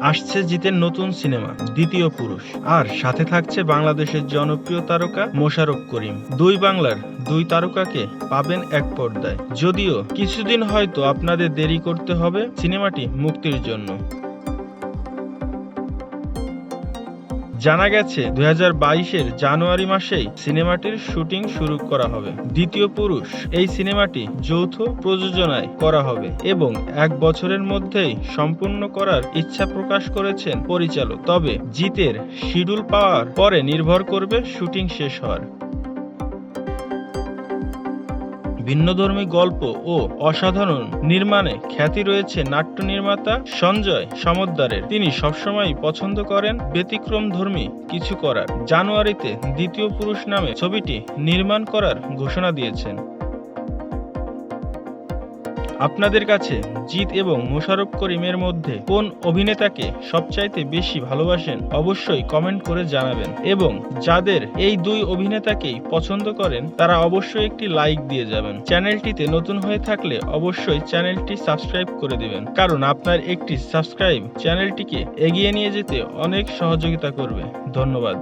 আসছে জিতের নতুন সিনেমা, দ্বিতীয় পুরুষ। আর সাথে থাকছে বাংলাদেশের জনপ্রিয় তারকা মোশারফ করিম। দুই বাংলার দুই তারকাকে পাবেন এক পর্দায়। যদিও কিছুদিন হয়তো আপনাদের দেরি করতে হবে সিনেমাটি মুক্তির জন্য। জানা গেছে দুই হাজার জানুয়ারি মাসেই সিনেমাটির শুটিং শুরু করা হবে। দ্বিতীয় পুরুষ এই সিনেমাটি যৌথ প্রযোজনায় করা হবে এবং এক বছরের মধ্যেই সম্পূর্ণ করার ইচ্ছা প্রকাশ করেছেন পরিচালক। তবে জিতের শিডিউল পাওয়ার পরে নির্ভর করবে শুটিং শেষ হওয়ার। ভিন্নধর্মী গল্প ও অসাধারণ নির্মাণে খ্যাতি রয়েছে নাট্য নির্মাতা সঞ্জয় সমদ্দারের। তিনি সবসময় পছন্দ করেন ব্যতিক্রম ধর্মী কিছু করার। জানুয়ারিতে দ্বিতীয় পুরুষ নামে ছবিটি নির্মাণ করার ঘোষণা দিয়েছেন। আপনাদের কাছে জিৎ এবং মোশাররফ করিমের মধ্যে কোন অভিনেতাকে সবচাইতে বেশি ভালোবাসেন অবশ্যই কমেন্ট করে জানাবেন। এবং যাদের এই দুই অভিনেতাকেই পছন্দ করেন, তারা অবশ্যই একটি লাইক দিয়ে যাবেন। চ্যানেলটিতে নতুন হয়ে থাকলে অবশ্যই চ্যানেলটি সাবস্ক্রাইব করে দিবেন। কারণ আপনার একটি সাবস্ক্রাইব চ্যানেলটিকে এগিয়ে নিয়ে যেতে অনেক সহযোগিতা করবে। ধন্যবাদ।